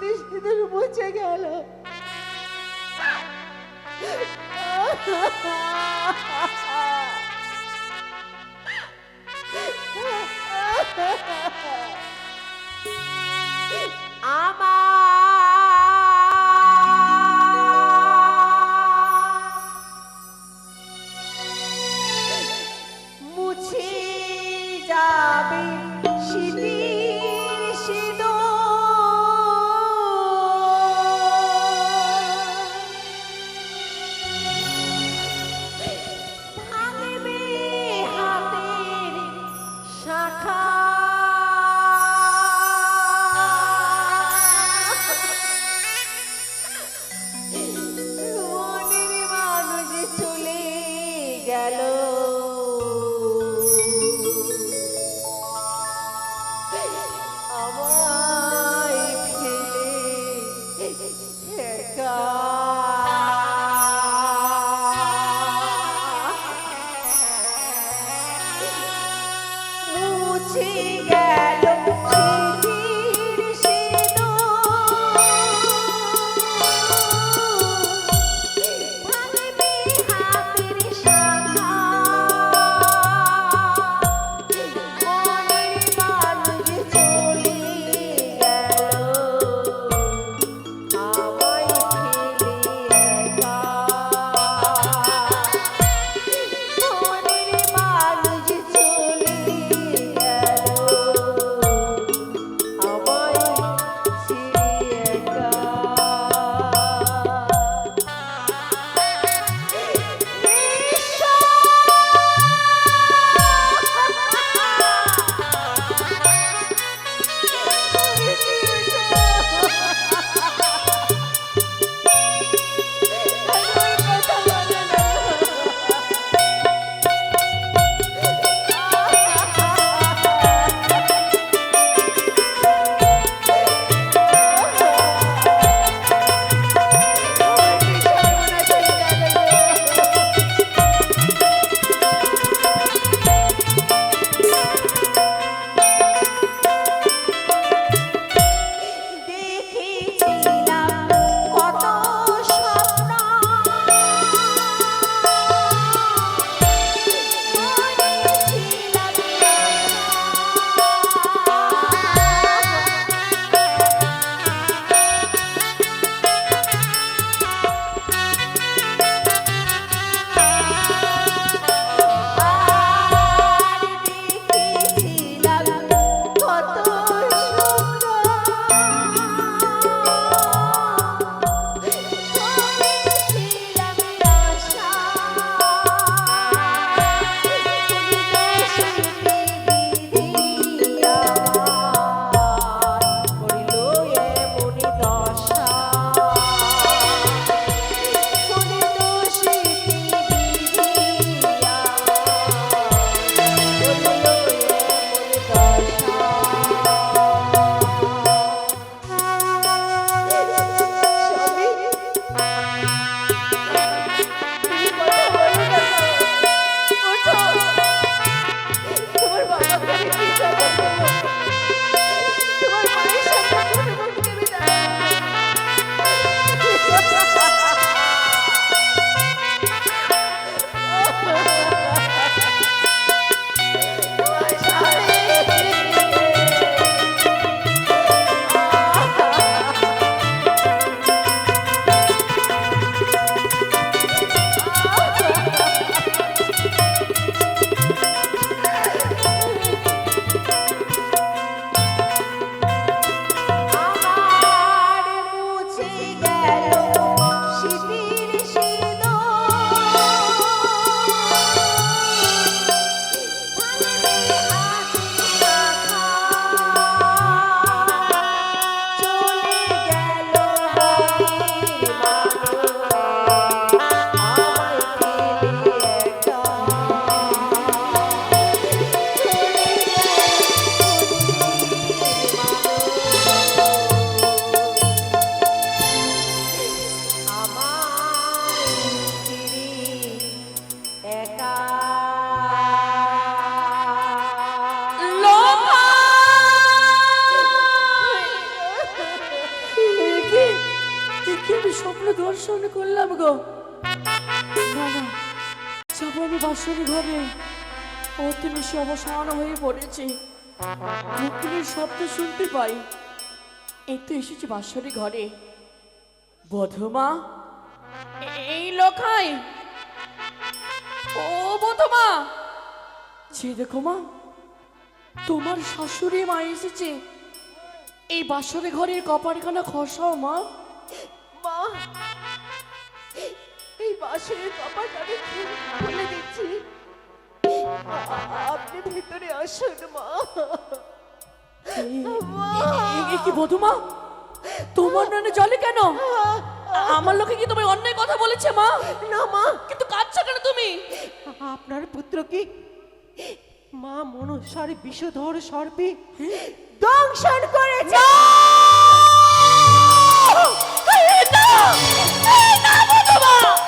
শীতে শীতে মুছে গেল। আমার ঘরে অবসান হয়ে শব্দ শুনতে পাই। এই তো বাসরি ঘরে। বধমা, এই ও বধমা। যে দেখো মা, তোমার শাশুড়ি মা এসেছে। এই বাসরে ঘরের কপারখানা খসাও মা। মা বাসের কপাট আমি খুলে দিচ্ছি। আ- আ- আপনি ভিতরে আসুন মা। মা। এ- এ কি বধুমা তোমার নয়নে জলে কেন? আমার লোকে কি তোমায় অন্যায় কথা বলেছে মা? না মা। কিন্তু কাঁদছো কেন তুমি? আপনার পুত্র কি? মা মনসার বিষধর সর্পে দংশন করেছে। না! না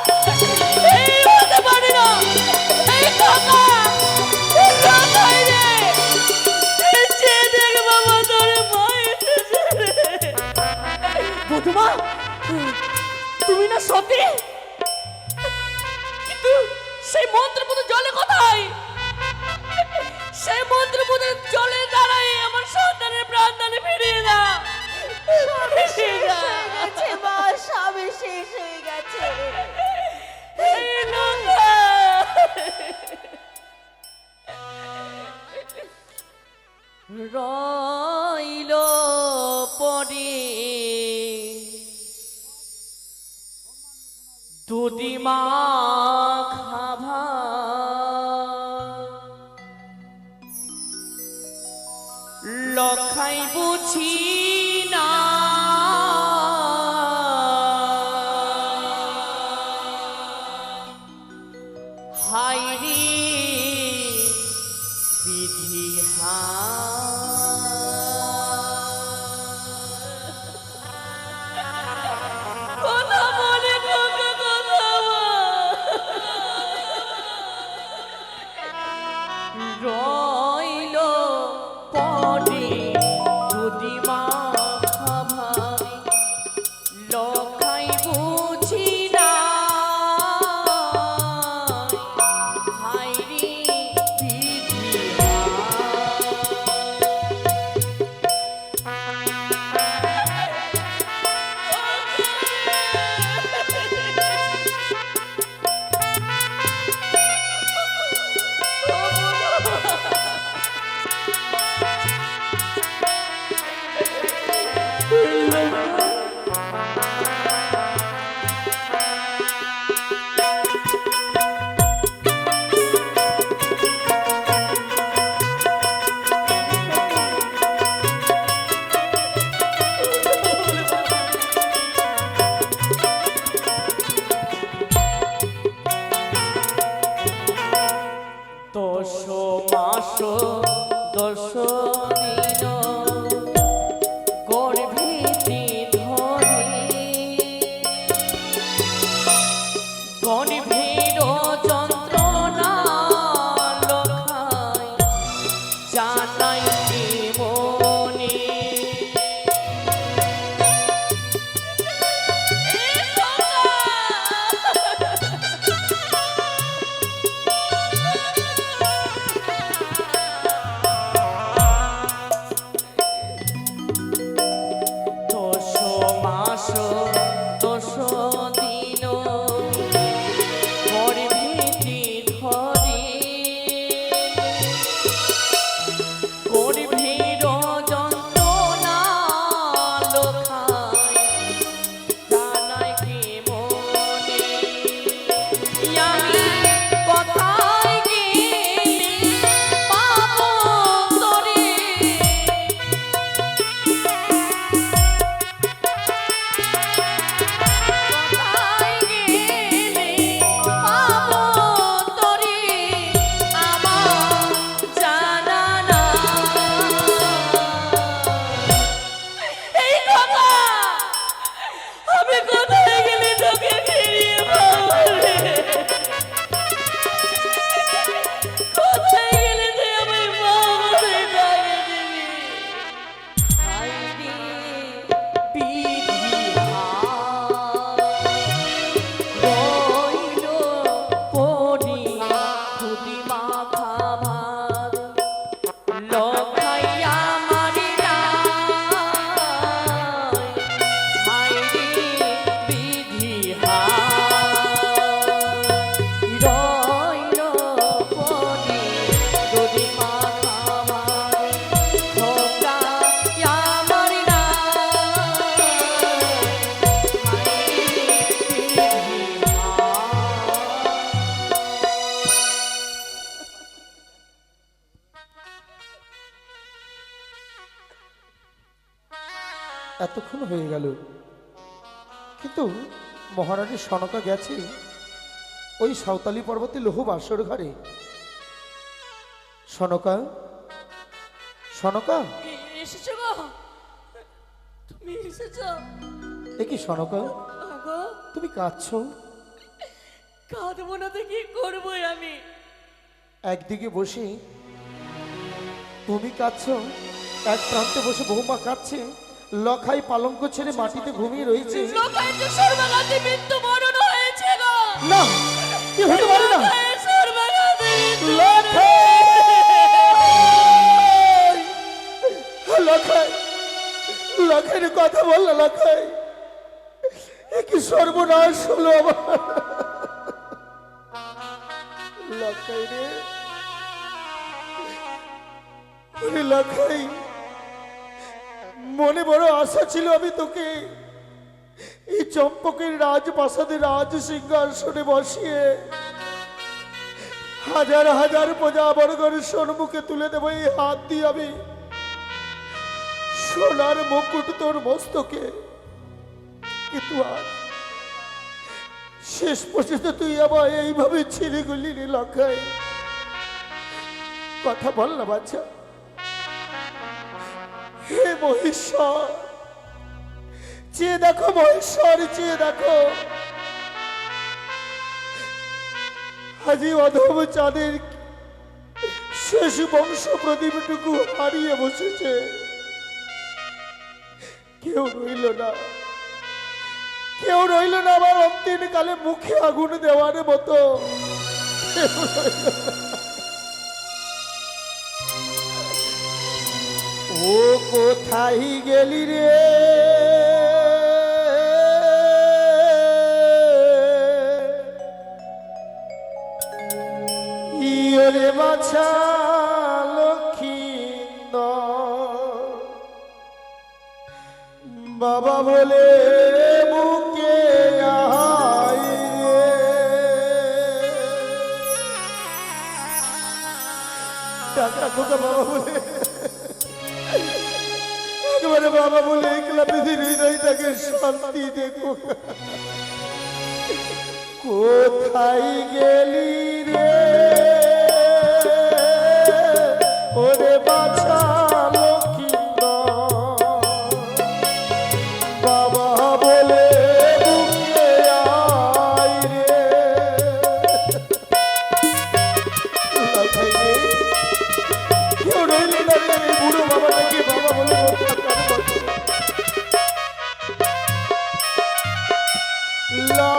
এতক্ষণ হয়ে গেল। কিন্তু মহারানী সনকা গেছে ওই সাঁওতালি পর্বতে লৌহ বাসর ঘরে। সনকা সনকা? এসেছ গো। তুমি এসেছ। এ কি সনকা? তুমি কাঁদছো? কাঁদবো না তো কি করব আমি? একদিকে বসে তুমি কাঁদছো এক প্রান্তে বসে বৌমা কাঁদছে। লখাই পালঙ্ক ছেড়ে মাটিতে ঘুমিয়ে রয়েছে। লোকায় তো সর্বগান্ধী মৃত্যু বরণ হয়েছে গো। না কি হতে পারে না? লোকায় লখাই লখাই লখাইয়ের কথা বলল লখাই কি সর্বনাশ হলো আমার। লখাই রে লখাই। মনে বড় আশা ছিল আমি তোকে। এই চম্পকের রাজপ্রাসাদে রাজ সিংহাসনে বসিয়ে হাজার হাজার প্রজা বর্গের সম্মুখে তুলে দেবো এই হাত দিয়ে আমি। সোনার মুকুট তোর মস্তকে। কিন্তু আজ শেষ পর্যন্ত তুই আবার এইভাবে ছিঁড়ে গুলি লখাই কথা বল না বাচ্চা হে মহেশ্বর, চেয়ে দেখো মহেশ্বর, চেয়ে দেখো। আজি অধব চাঁদের শেষ বংশ প্রদীপটুকু হারিয়ে বসেছে। কেউ রইল না। কেউ রইল না আমার অন্তিম কালে মুখে আগুন দেওয়ার মতো। কেউ রইল না। ও কোথায় গেলি রে? শান্তি দেখো কোথায় গেলি রে? লাখাই